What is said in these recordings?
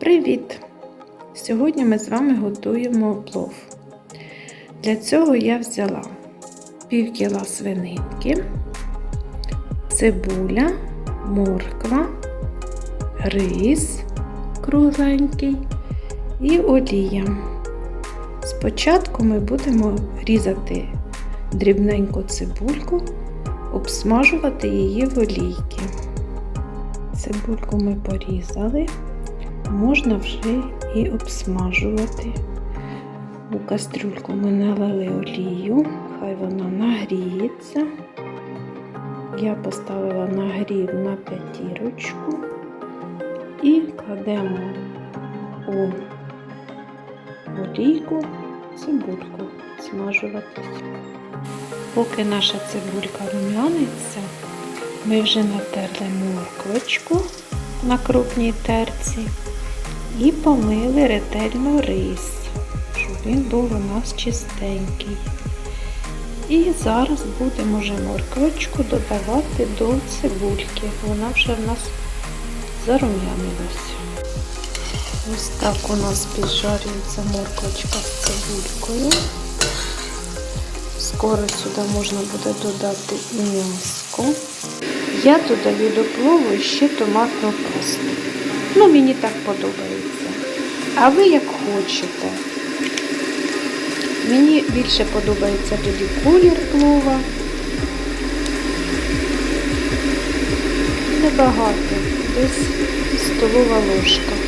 Привіт! Сьогодні ми з вами готуємо плов. Для цього я взяла пів кіла свининки, цибуля, морква, рис кругленький і олія. Спочатку ми будемо різати дрібненьку цибульку, обсмажувати її в олійки. Цибульку ми порізали, можна вже і обсмажувати. У кастрюльку ми налили олію, хай вона нагріється. Я поставила нагрів на п'ятірочку і кладемо у олійку цибульку смажуватись. Поки наша цибулька рум'яниться, ми вже натерли морквочку на крупній терці і помили ретельно рис, щоб він був у нас чистенький. І зараз будемо вже морквочку додавати до цибульки. Вона вже в нас зарум'янилася. Ось так у нас піджарюється морквочка з цибулькою. Скоро сюди можна буде додати і м'яско. Я додаю до плову ще томатну пасту. Ну, мені так подобається. А ви як хочете. Мені більше подобається тоді колір плова. Небагато, десь столова ложка.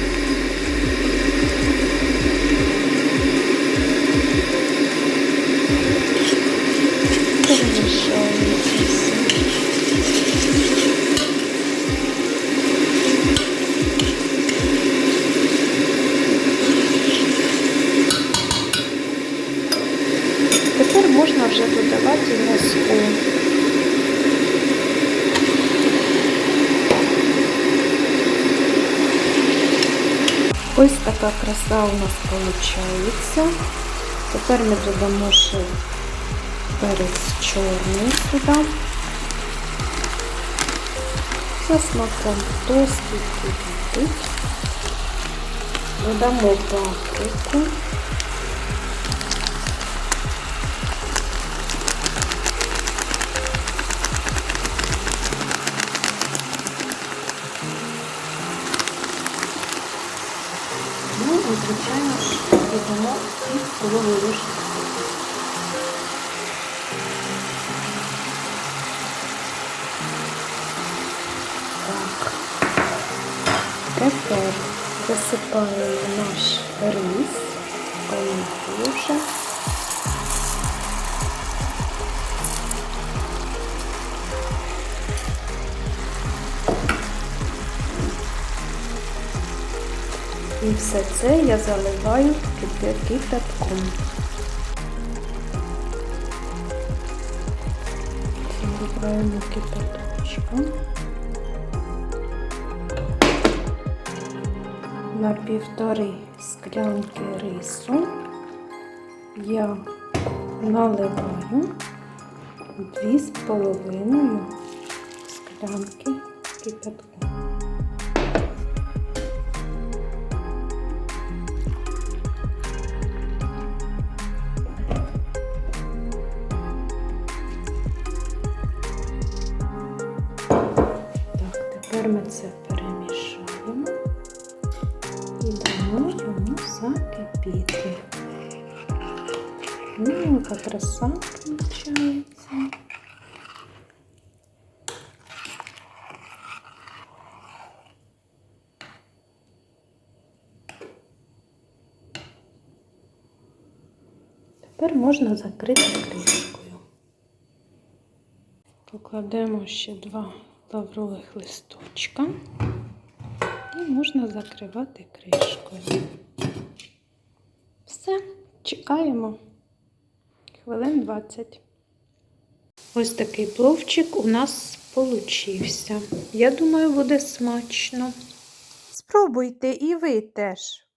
Вже додавати м'яско. Ось така краса у нас виходить. Тепер ми додамо ще перець чорний сюди. За смаком скільки любить. Додамо паприку. Ну і, звичайно додамо і столову ложку. Так. Тепер засипаємо наш рис, помідорша. І все це я заливаю кипятком. Заливаємо кипяточком. На півтори склянки рису я наливаю дві з половиною склянки кипятку. Ми це перемішаємо і дамо йому закипіти. Ну, краса виходить. Тепер можна закрити кришкою. Покладемо ще два лаврових листочка і можна закривати кришкою. Все, чекаємо хвилин 20. Ось такий пловчик у нас получився. Я думаю, буде смачно. Спробуйте і ви теж.